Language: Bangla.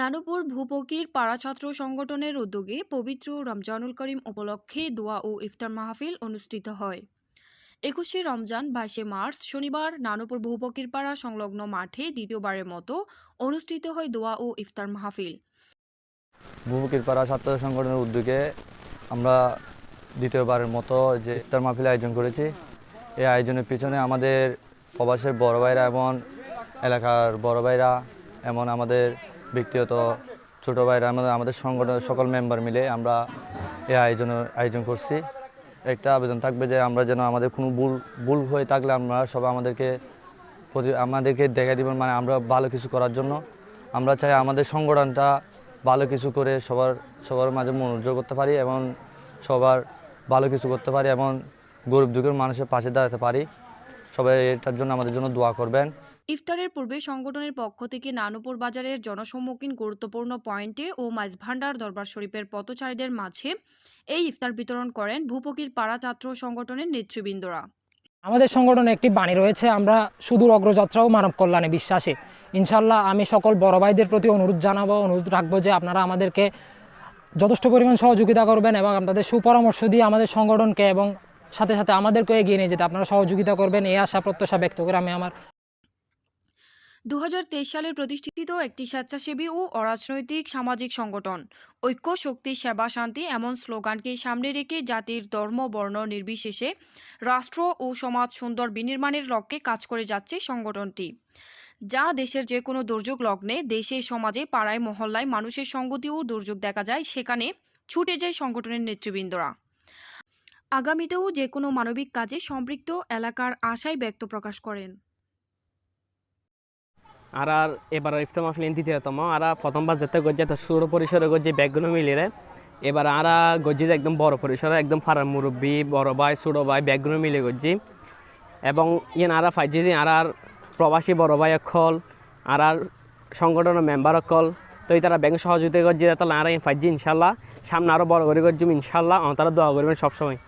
নানুপুর ভূপকির পাড়া ছাত্র সংগঠনের উদ্যোগে পবিত্র রমজানুল করিম উপলক্ষে দোয়া ও ইফতার মাহফিল অনুষ্ঠিত হয়। একুশে রমজান, বাইশে মার্চ, শনিবার নানুপুর ভূপকির পাড়া সংলগ্ন মাঠে দ্বিতীয়বারের মতো অনুষ্ঠিত হয় দোয়া ও ইফতার মাহফিল। ভূপকির পাড়া ছাত্র সংগঠনের উদ্যোগে আমরা দ্বিতীয়বারের মতো যে ইফতার মাহফিল আয়োজন করেছি। এই আয়োজনের পিছনে আমাদের প্রবাসের বড় ভাইরা এবং এলাকার বড় ভাইরা, এমন আমাদের ব্যক্তিগত ছোট ভাইরা আমাদের আমাদের সংগঠনের সকল মেম্বার মিলে আমরা এই আয়োজনের আয়োজন করছি। একটা আবেদন থাকবে যে আমরা যেন আমাদের কোনো ভুল ভুল হয়ে থাকলে আমরা সবাই আমাদেরকে আমাদেরকে দেখা দিবেন মানে আমরা ভালো কিছু করার জন্য। আমরা চাই আমাদের সংগঠনটা ভালো কিছু করে সবার সবার মাঝে মনোযোগ করতে পারি এবং সবার ভালো কিছু করতে পারি এবং গরিব দুঃখের মানুষের পাশে দাঁড়াতে পারি। সবাই এটার জন্য আমাদের জন্য দোয়া করবেন। ইফতারের পূর্বে সংগঠনের পক্ষ থেকে নানুপুর বাজারের জনসম্মুখীন গুরুত্বপূর্ণ পয়েন্টে ও মাঝভান্ডার দরবার শরীফের পথচারীদের মাঝে এই ইফতার বিতরণ করেন ভূপকির পাড়া ছাত্র সংগঠনের নেতৃবৃন্দরা। আমাদের সংগঠনে একটি বাণী রয়েছে, আমরা সুদূর অগ্রযাত্রা ও মানব কল্যাণে বিশ্বাসী। ইনশাল্লাহ আমি সকল বড় ভাইদের প্রতি অনুরোধ জানাব, অনুরোধ রাখব যে আপনারা আমাদেরকে যথেষ্ট পরিমাণ সহযোগিতা করবেন এবং আপনাদের সুপরামর্শ দিয়ে আমাদের সংগঠনকে এবং সাথে সাথে আমাদেরকে এগিয়ে নিয়ে যেতে আপনারা সহযোগিতা করবেন, এই আশা প্রত্যাশা ব্যক্ত করে আমি আমার দু হাজার তেইশ সালে প্রতিষ্ঠিত একটি স্বেচ্ছাসেবী ও অরাজনৈতিক সামাজিক সংগঠন। ঐক্য, শক্তি, সেবা, শান্তি এমন স্লোগানকে সামনে রেখে জাতির ধর্ম, বর্ণ নির্বিশেষে রাষ্ট্র ও সমাজ সুন্দর বিনির্মাণের লক্ষ্যে কাজ করে যাচ্ছে সংগঠনটি। যা দেশের যে কোনো দুর্যোগ লগ্নে দেশে, সমাজে, পাড়ায়, মহল্লায় মানুষের সঙ্গতি ও দুর্যোগ দেখা যায়, সেখানে ছুটে যায় সংগঠনের নেতৃবৃন্দরা। আগামীতেও যে কোনো মানবিক কাজে সম্পৃক্ত এলাকার আশায় ব্যক্ত প্রকাশ করেন। আর আর এবার ইফতার মাহফিল দ্বিতীয়তম আর প্রথমবার যেতে গজ্জে তো ছোট পরিসরে গজ্জে ব্যাগগুলো মিলিয়ে এবার আর গজ্জি একদম বড় পরিসরে, একদম ফারার মুরব্বী, বড় ভাই, ছোট ভাই, ব্যাগগুলো মিলে গজ্জি। এবং ইয়ে আর ফাইজি আর আর প্রবাসী বড় ভাই অক্ষল আর আর সংগঠনের মেম্বার অকল তো এই তারা ব্যাংক সহযোগিতা করছে তাহলে আর ফাইজি ইনশাল্লাহ, সামনে আরও বড় করে করছি ইনশাল্লাহ তারা দোয়া করবেন সবসময়।